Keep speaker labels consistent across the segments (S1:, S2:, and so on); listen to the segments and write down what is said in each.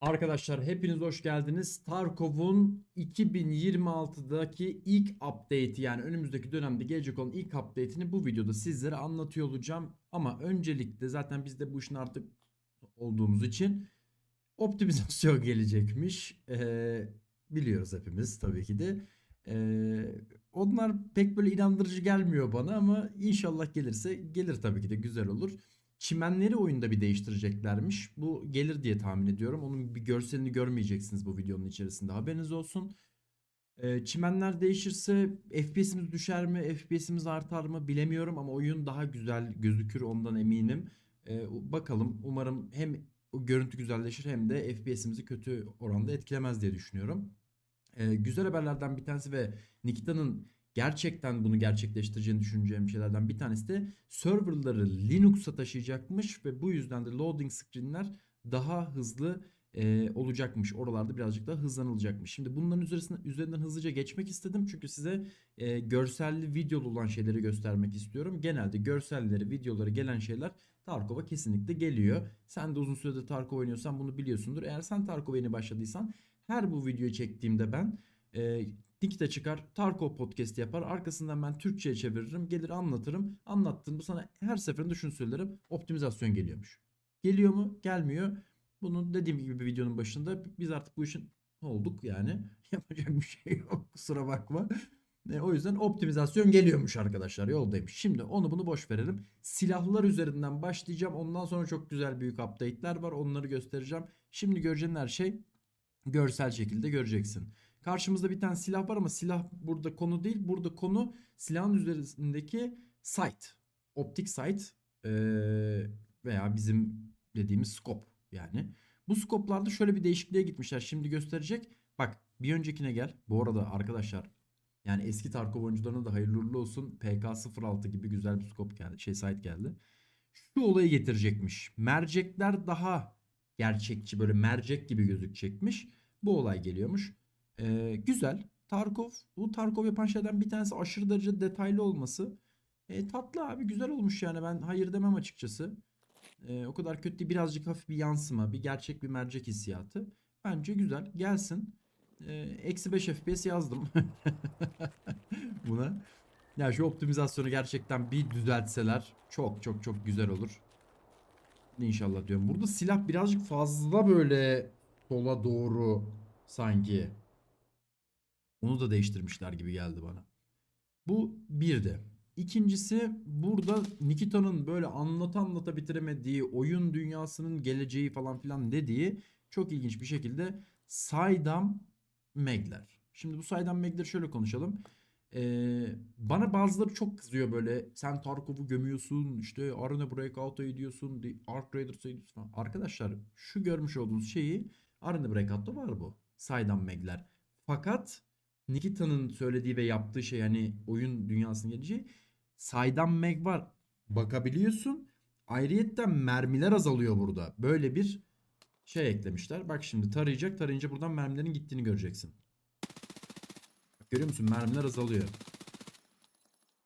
S1: Arkadaşlar hepiniz hoş geldiniz. Tarkov'un 2026'daki ilk update'i yani önümüzdeki dönemde gelecek olan ilk update'ini bu videoda sizlere anlatıyor olacağım. Ama öncelikle zaten biz de bu işin artık olduğumuz için optimizasyon gelecekmiş. Ee, biliyoruz hepimiz tabii ki de. Ee, onlar pek böyle inandırıcı gelmiyor bana ama inşallah gelirse gelir tabii ki de güzel olur. Çimenleri oyunda bir değiştireceklermiş. Bu gelir diye tahmin ediyorum. Onun bir görselini görmeyeceksiniz bu videonun içerisinde. Haberiniz olsun. Ee, çimenler değişirse FPS'imiz düşer mi? FPS'imiz artar mı? Bilemiyorum ama oyun daha güzel gözükür ondan eminim. Ee, bakalım. Umarım hem görüntü güzelleşir hem de FPS'imizi kötü oranda etkilemez diye düşünüyorum. Ee, güzel haberlerden bir tanesi ve Nikita'nın gerçekten bunu gerçekleştireceğini düşüneceğim şeylerden bir tanesi de serverları Linux'a taşıyacakmış ve bu yüzden de loading screen'ler daha hızlı e, olacakmış. Oralarda birazcık daha hızlanılacakmış. Şimdi bunların üzerinden, üzerinden hızlıca geçmek istedim çünkü size e, görselli videolu olan şeyleri göstermek istiyorum. Genelde görselleri, videoları gelen şeyler Tarkov'a kesinlikle geliyor. Sen de uzun süredir Tarkov oynuyorsan bunu biliyorsundur. Eğer sen Tarkov'a yeni başladıysan her bu videoyu çektiğimde ben e, Nikita çıkar Tarkov podcast yapar. Arkasından ben Türkçe'ye çeviririm. Gelir anlatırım. Anlattığımda sana her seferinde şunu söylerim. Optimizasyon geliyormuş. Geliyor mu? Gelmiyor. Bunun dediğim gibi videonun başında biz artık bu işin olduk yani. Yapacak bir şey yok. Kusura bakma. E, o yüzden optimizasyon geliyormuş arkadaşlar. Yoldaymış. Şimdi onu bunu boş verelim. Silahlar üzerinden başlayacağım. Ondan sonra çok güzel büyük update'ler var. Onları göstereceğim. Şimdi göreceğin her şey görsel şekilde göreceksin. Karşımızda bir tane silah var ama silah burada konu değil. Burada konu silahın üzerindeki sight. Optik sight ee, veya bizim dediğimiz scope yani. Bu skoplarda şöyle bir değişikliğe gitmişler. Şimdi gösterecek. Bak bir öncekine gel. Bu arada arkadaşlar yani eski Tarkov oyuncularına da hayırlı uğurlu olsun. PK06 gibi güzel bir skop geldi. Şey sight geldi. Şu olayı getirecekmiş. Mercekler daha gerçekçi böyle mercek gibi gözükecekmiş. Bu olay geliyormuş. Ee, güzel. Tarkov. Bu Tarkov yapan şeylerden bir tanesi aşırı derece detaylı olması. E, tatlı abi güzel olmuş yani ben hayır demem açıkçası. E, o kadar kötü değil. Birazcık hafif bir yansıma. Bir gerçek bir mercek hissiyatı. Bence güzel. Gelsin. E, Eksi 5 FPS yazdım. Buna. Ya şu optimizasyonu gerçekten bir düzeltseler çok çok çok güzel olur. İnşallah diyorum. Burada silah birazcık fazla böyle sola doğru sanki. Onu da değiştirmişler gibi geldi bana. Bu bir de. İkincisi burada Nikita'nın böyle anlata anlata bitiremediği oyun dünyasının geleceği falan filan dediği çok ilginç bir şekilde Saydam Megler. Şimdi bu Saydam Megleri şöyle konuşalım. Ee, bana bazıları çok kızıyor böyle sen Tarkov'u gömüyorsun işte Arena Breakout'a ediyorsun Ark Raiders'a ediyorsun falan. Arkadaşlar şu görmüş olduğunuz şeyi Arena Breakout'ta var bu. Saydam Megler. Fakat Nikita'nın söylediği ve yaptığı şey hani oyun dünyasının geleceği saydam meg var. Bakabiliyorsun. Ayrıyetten mermiler azalıyor burada. Böyle bir şey eklemişler. Bak şimdi tarayacak. Tarayınca buradan mermilerin gittiğini göreceksin. Bak, görüyor musun? Mermiler azalıyor.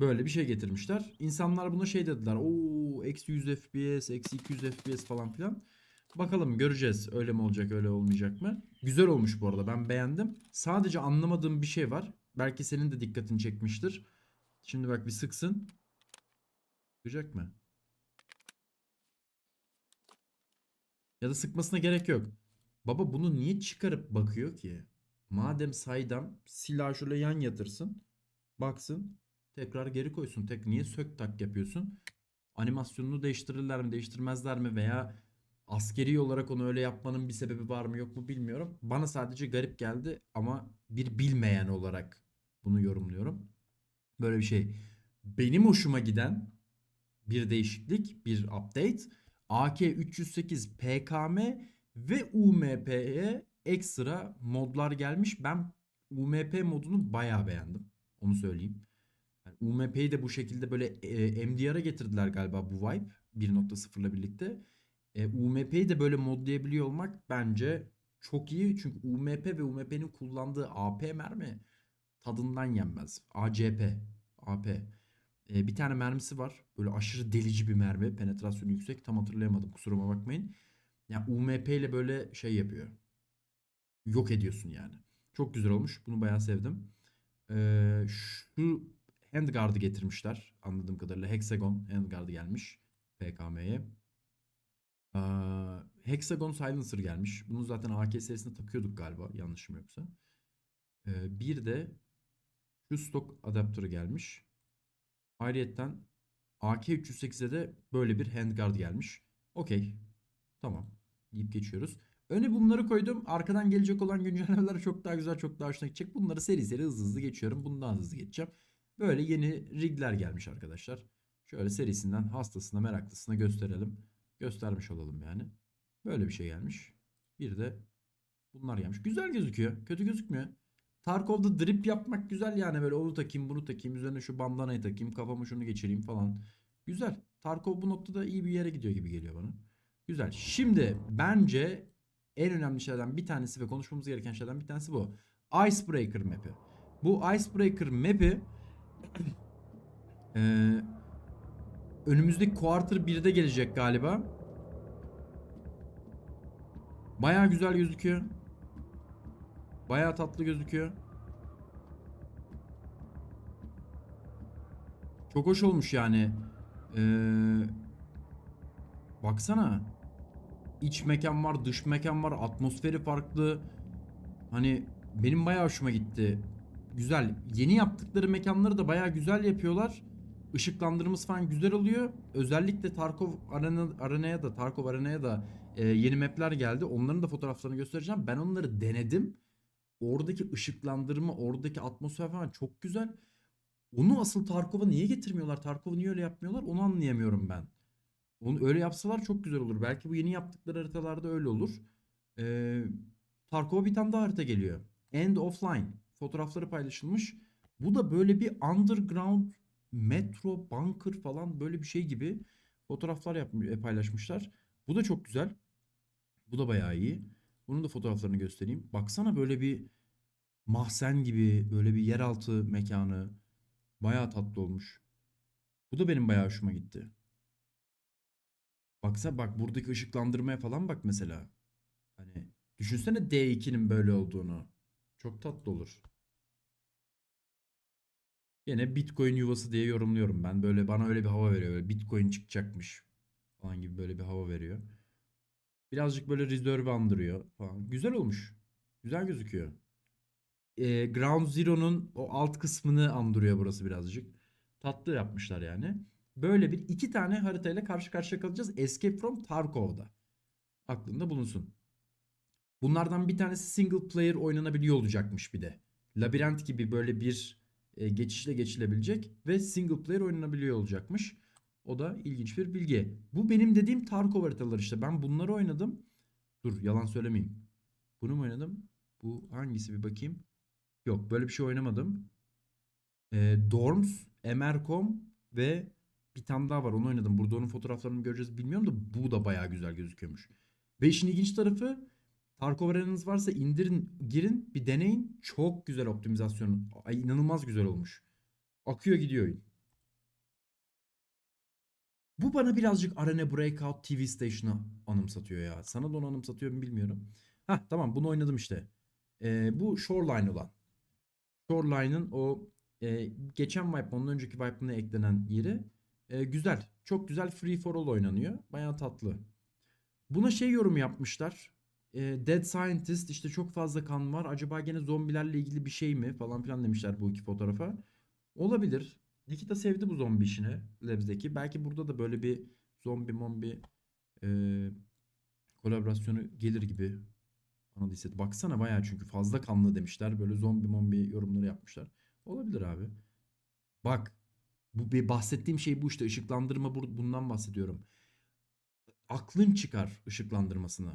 S1: Böyle bir şey getirmişler. İnsanlar buna şey dediler. Oo eksi 100 FPS, eksi 200 FPS falan filan. Bakalım göreceğiz. Öyle mi olacak öyle olmayacak mı? Güzel olmuş bu arada ben beğendim. Sadece anlamadığım bir şey var. Belki senin de dikkatini çekmiştir. Şimdi bak bir sıksın. Sıkacak mı? Ya da sıkmasına gerek yok. Baba bunu niye çıkarıp bakıyor ki? Madem saydam silah şöyle yan yatırsın. Baksın. Tekrar geri koysun. Tek niye sök tak yapıyorsun? Animasyonunu değiştirirler mi değiştirmezler mi veya askeri olarak onu öyle yapmanın bir sebebi var mı yok mu bilmiyorum. Bana sadece garip geldi ama bir bilmeyen olarak bunu yorumluyorum. Böyle bir şey. Benim hoşuma giden bir değişiklik, bir update. AK308 PKM ve UMP'ye ekstra modlar gelmiş. Ben UMP modunu bayağı beğendim. Onu söyleyeyim. Yani UMP'yi de bu şekilde böyle e, MDR'a getirdiler galiba bu vibe 1.0 ile birlikte. E, UMP'yi de böyle modlayabiliyor olmak bence çok iyi. Çünkü UMP ve UMP'nin kullandığı AP mermi tadından yenmez. ACP, AP. E, bir tane mermisi var. Böyle aşırı delici bir mermi. Penetrasyonu yüksek. Tam hatırlayamadım kusuruma bakmayın. Yani UMP ile böyle şey yapıyor. Yok ediyorsun yani. Çok güzel olmuş. Bunu bayağı sevdim. Ee, şu handguard'ı getirmişler. Anladığım kadarıyla Hexagon handguard'ı gelmiş. PKM'ye. Ee, Hexagon Silencer gelmiş. Bunu zaten AK serisinde takıyorduk galiba. Yanlışım yoksa. Bir de şu stok adaptörü gelmiş. Ayrıyetten AK308'e de böyle bir handguard gelmiş. Okey. Tamam. Deyip geçiyoruz. Öne bunları koydum. Arkadan gelecek olan güncellemeler çok daha güzel, çok daha hoşuna gidecek. Bunları seri seri hızlı hızlı geçiyorum. Bundan hızlı geçeceğim. Böyle yeni rigler gelmiş arkadaşlar. Şöyle serisinden hastasına, meraklısına gösterelim. Göstermiş olalım yani. Böyle bir şey gelmiş. Bir de bunlar gelmiş. Güzel gözüküyor. Kötü gözükmüyor. Tarkov'da drip yapmak güzel yani böyle onu takayım bunu takayım üzerine şu bandanayı takayım kafama şunu geçireyim falan. Güzel. Tarkov bu noktada iyi bir yere gidiyor gibi geliyor bana. Güzel. Şimdi bence en önemli şeylerden bir tanesi ve konuşmamız gereken şeylerden bir tanesi bu. Icebreaker map'i. Bu Icebreaker map'i önümüzdeki quarter 1'de gelecek galiba. Baya güzel gözüküyor. Baya tatlı gözüküyor. Çok hoş olmuş yani. Ee, baksana. İç mekan var, dış mekan var, atmosferi farklı. Hani benim bayağı hoşuma gitti. Güzel. Yeni yaptıkları mekanları da bayağı güzel yapıyorlar. Işıklandırması falan güzel oluyor. Özellikle Tarkov Arena, Arena'ya da Tarkov Arena'ya da e, yeni mapler geldi. Onların da fotoğraflarını göstereceğim. Ben onları denedim. Oradaki ışıklandırma, oradaki atmosfer falan çok güzel. Onu asıl Tarkov'a niye getirmiyorlar? Tarkov'u niye öyle yapmıyorlar? Onu anlayamıyorum ben. Onu öyle yapsalar çok güzel olur. Belki bu yeni yaptıkları haritalarda öyle olur. Ee, Tarkov'a bir tane daha harita geliyor. End Offline. Fotoğrafları paylaşılmış. Bu da böyle bir underground metro, bunker falan böyle bir şey gibi fotoğraflar yapmış, paylaşmışlar. Bu da çok güzel. Bu da bayağı iyi. Bunun da fotoğraflarını göstereyim. Baksana böyle bir mahzen gibi böyle bir yeraltı mekanı. Bayağı tatlı olmuş. Bu da benim bayağı hoşuma gitti. Baksa bak buradaki ışıklandırmaya falan bak mesela. Hani düşünsene D2'nin böyle olduğunu. Çok tatlı olur. Yine Bitcoin yuvası diye yorumluyorum ben. Böyle bana öyle bir hava veriyor. Böyle Bitcoin çıkacakmış falan gibi böyle bir hava veriyor. Birazcık böyle reserve andırıyor falan. Güzel olmuş. Güzel gözüküyor. Ee, Ground Zero'nun o alt kısmını andırıyor burası birazcık. Tatlı yapmışlar yani. Böyle bir iki tane haritayla karşı karşıya kalacağız. Escape from Tarkov'da. Aklında bulunsun. Bunlardan bir tanesi single player oynanabiliyor olacakmış bir de. Labirent gibi böyle bir e, geçişle geçilebilecek ve single player oynanabiliyor olacakmış. O da ilginç bir bilgi. Bu benim dediğim Tarkov haritalar işte. Ben bunları oynadım. Dur yalan söylemeyeyim. Bunu mu oynadım? Bu hangisi bir bakayım. Yok böyle bir şey oynamadım. E, Dorms, Emercom ve bir tane daha var onu oynadım. Burada onun fotoğraflarını göreceğiz bilmiyorum da bu da bayağı güzel gözüküyormuş. Ve işin ilginç tarafı Tarkov arenanız varsa indirin, girin, bir deneyin. Çok güzel optimizasyon. Ay, inanılmaz güzel olmuş. Akıyor gidiyor oyun. Bu bana birazcık Arena Breakout TV Station'ı anımsatıyor ya. Sana da onu anımsatıyor mu bilmiyorum. Hah tamam bunu oynadım işte. Ee, bu Shoreline olan. Shoreline'ın o e, geçen wipe ondan önceki wipe'ına eklenen yeri. E, güzel. Çok güzel free for all oynanıyor. Bayağı tatlı. Buna şey yorum yapmışlar. E, Dead Scientist işte çok fazla kan var. Acaba gene zombilerle ilgili bir şey mi falan filan demişler bu iki fotoğrafa. Olabilir. Nikita sevdi bu zombi işini Labs'deki. Belki burada da böyle bir zombi mombi e, kolaborasyonu gelir gibi bana da. Baksana bayağı çünkü fazla kanlı demişler. Böyle zombi mombi yorumları yapmışlar. Olabilir abi. Bak bu bir bahsettiğim şey bu işte ışıklandırma bundan bahsediyorum. Aklın çıkar ışıklandırmasını.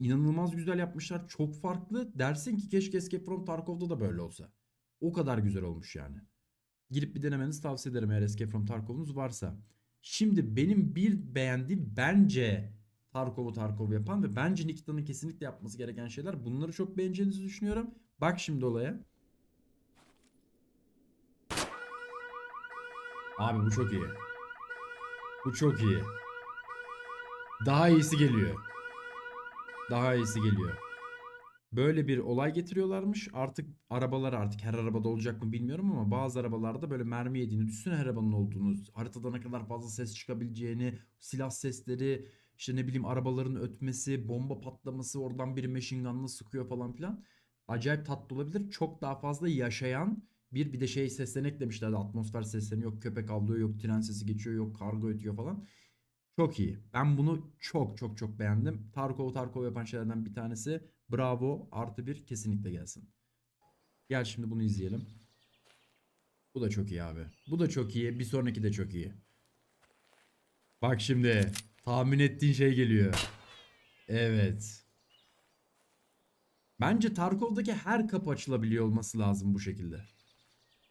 S1: İnanılmaz güzel yapmışlar. Çok farklı. Dersin ki keşke Escape from Tarkov'da da böyle olsa. O kadar güzel olmuş yani. Girip bir denemenizi tavsiye ederim eğer Escape from Tarkov'unuz varsa. Şimdi benim bir beğendiğim bence Tarkov'u Tarkov yapan ve bence Nikita'nın kesinlikle yapması gereken şeyler. Bunları çok beğeneceğinizi düşünüyorum. Bak şimdi olaya. Abi bu çok iyi. Bu çok iyi. Daha iyisi geliyor. Daha iyisi geliyor. Böyle bir olay getiriyorlarmış. Artık arabalar artık her arabada olacak mı bilmiyorum ama bazı arabalarda böyle mermi yediğini düşünsene her arabanın olduğunu, haritada ne kadar fazla ses çıkabileceğini, silah sesleri, işte ne bileyim arabaların ötmesi, bomba patlaması, oradan biri machine gun'la sıkıyor falan filan. Acayip tatlı olabilir. Çok daha fazla yaşayan bir bir de şey seslerini eklemişlerdi. Atmosfer seslerini yok köpek avlıyor, yok tren sesi geçiyor, yok kargo ötüyor falan. Çok iyi. Ben bunu çok çok çok beğendim. Tarkov Tarkov yapan şeylerden bir tanesi. Bravo. Artı bir kesinlikle gelsin. Gel şimdi bunu izleyelim. Bu da çok iyi abi. Bu da çok iyi. Bir sonraki de çok iyi. Bak şimdi. Tahmin ettiğin şey geliyor. Evet. Bence Tarkov'daki her kapı açılabiliyor olması lazım bu şekilde.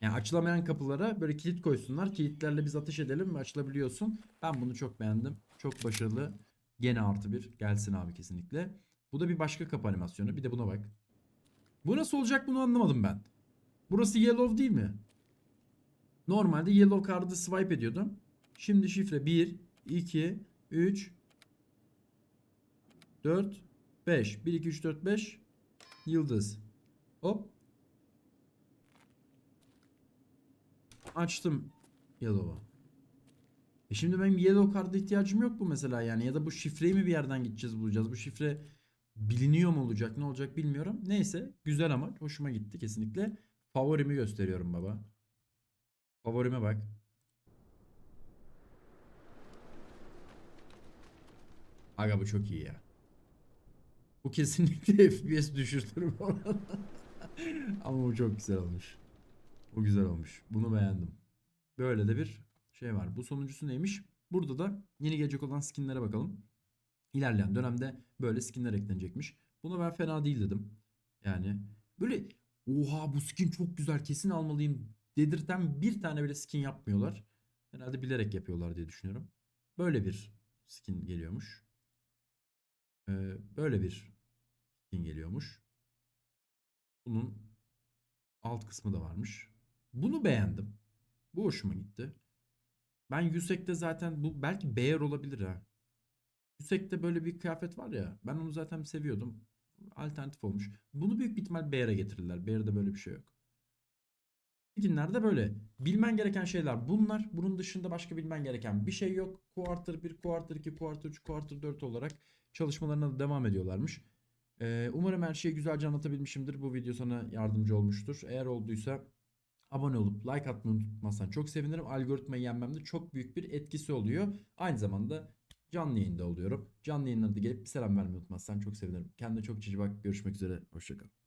S1: Yani açılamayan kapılara böyle kilit koysunlar. Kilitlerle biz ateş edelim ve açılabiliyorsun. Ben bunu çok beğendim. Çok başarılı. Gene artı bir. Gelsin abi kesinlikle. Bu da bir başka kapı animasyonu. Bir de buna bak. Bu nasıl olacak bunu anlamadım ben. Burası yellow değil mi? Normalde yellow card'ı swipe ediyordum. Şimdi şifre 1, 2, 3, 4, 5. 1, 2, 3, 4, 5. Yıldız. Hop. Açtım Yellow'u. E şimdi benim Yellow card'a ihtiyacım yok bu mesela yani. Ya da bu şifreyi mi bir yerden gideceğiz bulacağız. Bu şifre biliniyor mu olacak ne olacak bilmiyorum. Neyse güzel ama hoşuma gitti kesinlikle. Favorimi gösteriyorum baba. Favorime bak. Aga bu çok iyi ya. Bu kesinlikle FPS düşürtür bu arada. Ama bu çok güzel olmuş. Bu güzel olmuş. Bunu beğendim. Böyle de bir şey var. Bu sonuncusu neymiş? Burada da yeni gelecek olan skinlere bakalım. İlerleyen dönemde böyle skinler eklenecekmiş. Bunu ben fena değil dedim. Yani böyle oha bu skin çok güzel kesin almalıyım dedirten bir tane bile skin yapmıyorlar. Herhalde bilerek yapıyorlar diye düşünüyorum. Böyle bir skin geliyormuş. Ee, böyle bir skin geliyormuş. Bunun alt kısmı da varmış. Bunu beğendim. Bu hoşuma gitti. Ben Yusek'te zaten bu belki Bear olabilir ha. Yusek'te böyle bir kıyafet var ya. Ben onu zaten seviyordum. Alternatif olmuş. Bunu büyük bir ihtimal Bear'a getirirler. Bear'da böyle bir şey yok. Skinlerde böyle. Bilmen gereken şeyler bunlar. Bunun dışında başka bilmen gereken bir şey yok. Quarter 1, Quarter 2, Quarter 3, Quarter 4 olarak çalışmalarına da devam ediyorlarmış. Ee, umarım her şeyi güzelce anlatabilmişimdir. Bu video sana yardımcı olmuştur. Eğer olduysa abone olup like atmayı unutmazsan çok sevinirim. Algoritmayı yenmemde çok büyük bir etkisi oluyor. Aynı zamanda canlı yayında oluyorum. Canlı yayınlarda gelip bir selam vermeyi unutmazsan çok sevinirim. Kendine çok cici bak. Görüşmek üzere. Hoşçakal.